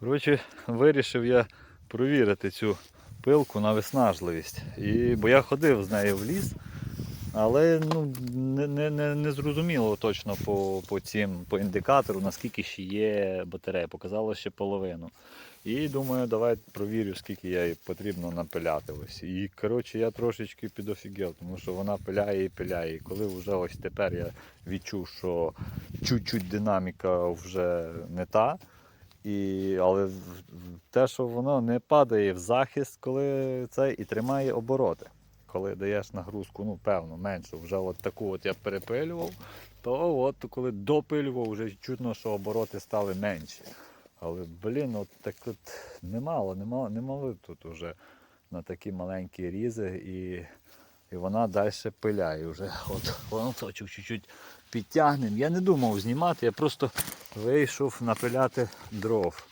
Коротше, вирішив я провірити цю пилку на виснажливість. І, бо я ходив з нею в ліс, але ну, не, не, не, не зрозуміло точно по, по, цим, по індикатору, наскільки ще є батарея. Показало ще половину. І думаю, давай провірю, скільки їй потрібно напиляти. Ось. І коротше, я трошечки підофігел, тому що вона пиляє і пиляє. І коли вже ось тепер я відчув, що чуть-чуть динаміка вже не та. І, але те, що воно не падає в захист, коли це і тримає обороти. Коли даєш нагрузку, ну певно, меншу, вже от таку от я перепилював, то от коли допилював, вже чутно, що обороти стали менші. Але, блін, от так от немало, немало, немало тут вже на такі маленькі різи, і, і вона далі пиляє вже. От воно чуть-чуть підтягнемо. Я не думав знімати, я просто вийшов напиляти дров.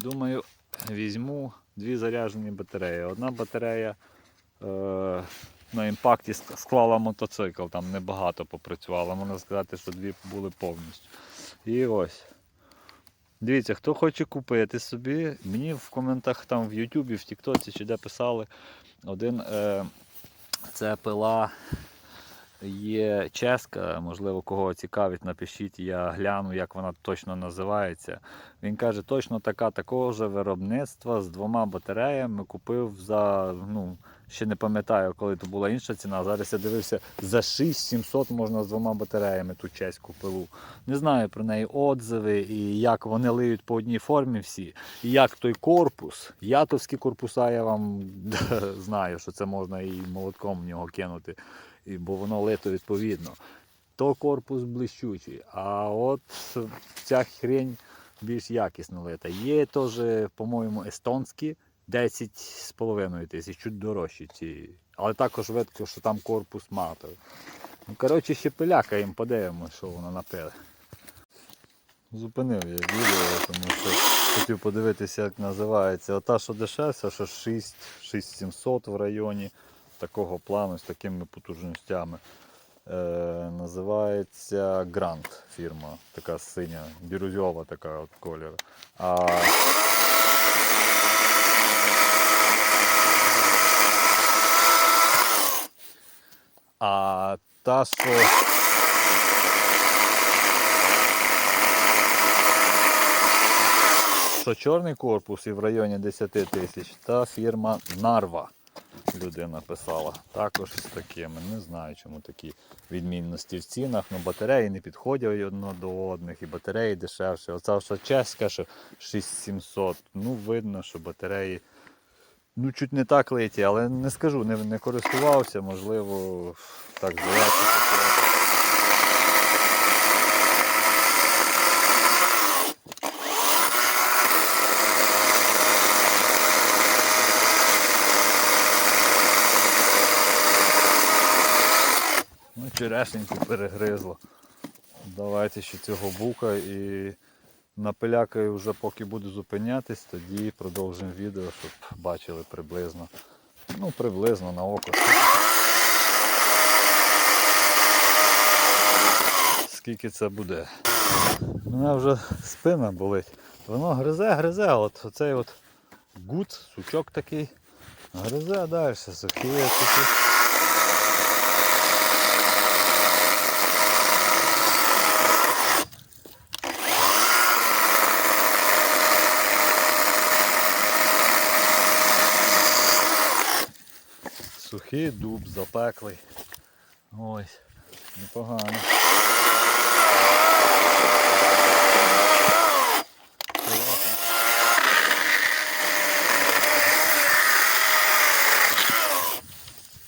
Думаю, візьму дві заряджені батареї. Одна батарея е, на імпакті склала мотоцикл, там небагато попрацювала, можна сказати, що дві були повністю. І ось. Дивіться, хто хоче купити собі, мені в коментах там в Ютубі, в Тіктоці чи де писали один е, це пила є чеська, можливо, кого цікавить, напишіть, я гляну, як вона точно називається. Він каже, точно така такого ж виробництва з двома батареями купив за, ну, ще не пам'ятаю, коли то була інша ціна. Зараз я дивився, за 6700 можна з двома батареями ту чеську пилу. Не знаю про неї отзиви і як вони лиють по одній формі всі. І як той корпус, ятовські корпуса, я вам знаю, що це можна і молотком в нього кинути, бо воно лито відповідно. То корпус блищучий, а от ця хрень більш якісно лита. Є теж, по-моєму, естонські 10,5 тисяч, чуть дорожчі ці. Але також видно, що там корпус матовий. Ну, коротше, ще пиляка їм подивимося, що воно напили. Зупинив я відео, тому що хотів подивитися, як називається. Ота, що дешевша, що 6 6700 в районі такого плану з такими потужностями. Е, називається Грант фірма, така синя, бірюзьова така от колір. А А та, що. Що чорний корпус і в районі 10 тисяч, та фірма Нарва людина писала. Також з такими. Не знаю, чому такі відмінності в цінах. Ну, батареї не підходять одно до одних, і батареї дешевші. Оце що чеська, що 6700. Ну, видно, що батареї ну, чуть не так литі, але не скажу, не, не користувався, можливо, так здається. Черешеньку перегризло. Давайте ще цього бука і напилякаю вже поки буду зупинятись, тоді продовжимо відео, щоб бачили приблизно. Ну, приблизно на око. Скільки це буде. У мене вже спина болить. Воно гризе, гризе, от оцей от гуд, сучок такий. Гризе далі, сухі такі. Сухий дуб запеклий. Ось, непогано.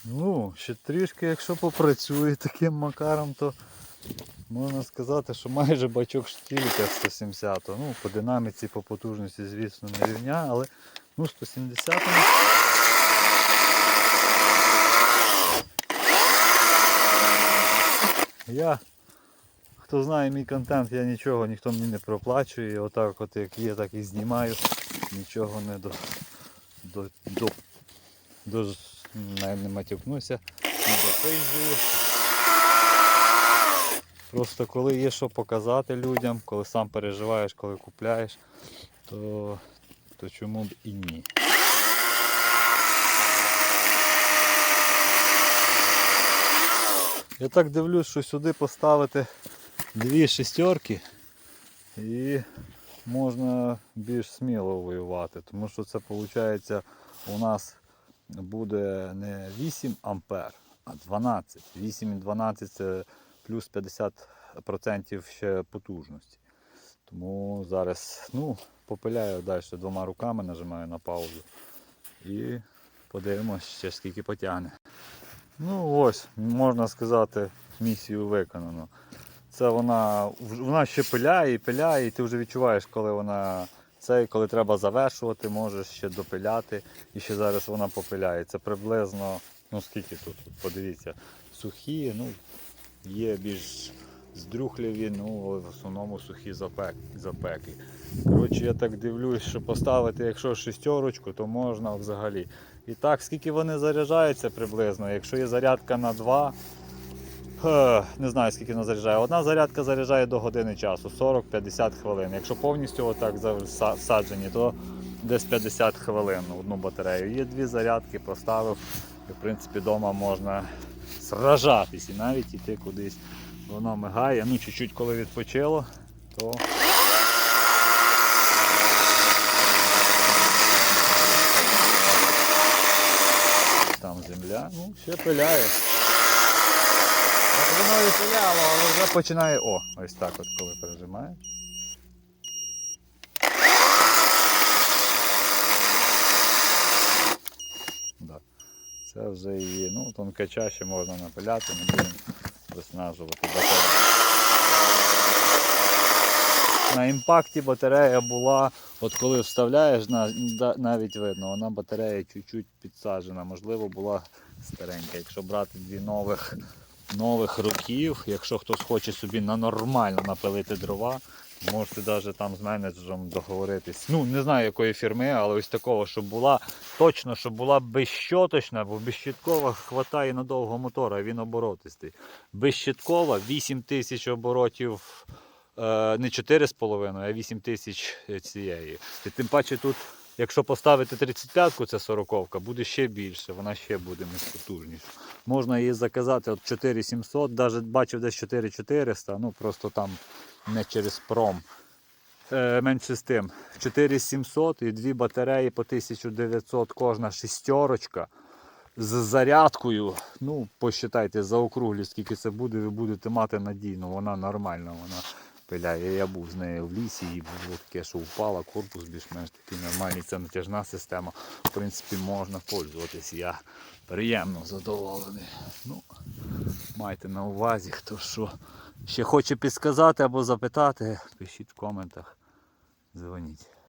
Ну, ще трішки, якщо попрацює таким макаром, то можна сказати, що майже бачок штілька 170. Ну, по динаміці, по потужності, звісно, не рівня, але ну, 170 Я, хто знає мій контент, я нічого, ніхто мені не проплачує. Отак от як є, так і знімаю. Нічого не до. до, до, до не, не матюкнуся, не допизую. Просто коли є що показати людям, коли сам переживаєш, коли купляєш, то, то чому б і ні. Я так дивлюсь, що сюди поставити дві шестерки і можна більш сміло воювати, тому що це виходить у нас буде не 8 ампер, а 12. 8 і 12 це плюс 50% ще потужності. Тому зараз ну, попиляю далі двома руками, нажимаю на паузу і подивимось ще скільки потягне. Ну ось, можна сказати, місію виконано. Це вона, вона ще пиляє і пиляє, і ти вже відчуваєш, коли вона цей, коли треба завершувати, можеш ще допиляти. І ще зараз вона попиляє. Це приблизно, ну скільки тут, подивіться, сухі, ну, є більш здрюхляві, ну в основному сухі запек, запеклі. Коротше, я так дивлюсь, що поставити, якщо шестерочку, то можна взагалі. І так, скільки вони заряджаються приблизно, якщо є зарядка на 2, Не знаю, скільки вона заряджає. Одна зарядка заряджає до години часу, 40-50 хвилин. Якщо повністю отак за- всаджені, то десь 50 хвилин одну батарею. Є дві зарядки, поставив. І в принципі вдома можна сражатись і навіть іти кудись. Воно мигає. Ну, чуть-чуть коли відпочило, то. Земля, ну, ще пиляє. Так воно і пиляло, але вже починає. О, ось так от коли пережимає. Да. Це вже її, ну, тонкача ще можна напиляти, не будемо виснажувати. На імпакті батарея була, от коли вставляєш, навіть видно, вона батарея чуть-чуть підсаджена, можливо, була старенька. Якщо брати дві нових, нових років, якщо хтось хоче собі на нормально напилити дрова, можете навіть там з менеджером договоритись. Ну, не знаю якої фірми, але ось такого, щоб була точно, щоб була безщоточна, бо безщиткова хватає надовго мотора, він оборотистий. Безщиткова 8 тисяч оборотів. Е, не 4,5, а 8 тисяч цієї. І тим паче тут, якщо поставити 35-ку, це 40-ка, буде ще більше, вона ще буде потужніша. Можна її заказати от 4700, навіть бачив десь 4400, ну просто там не через пром. Е, менше з тим. 4700 і дві батареї по 1900 кожна шістерочка з зарядкою. Ну, посчитайте за округлі, скільки це буде, ви будете мати надійно, вона нормальна, вона пиляє. Я був з нею в лісі і було таке, що впала, корпус більш-менш такий нормальний, це натяжна система. В принципі, можна пользуватись. Я приємно задоволений. Ну, майте на увазі, хто що ще хоче підсказати або запитати, пишіть в коментах, дзвоніть.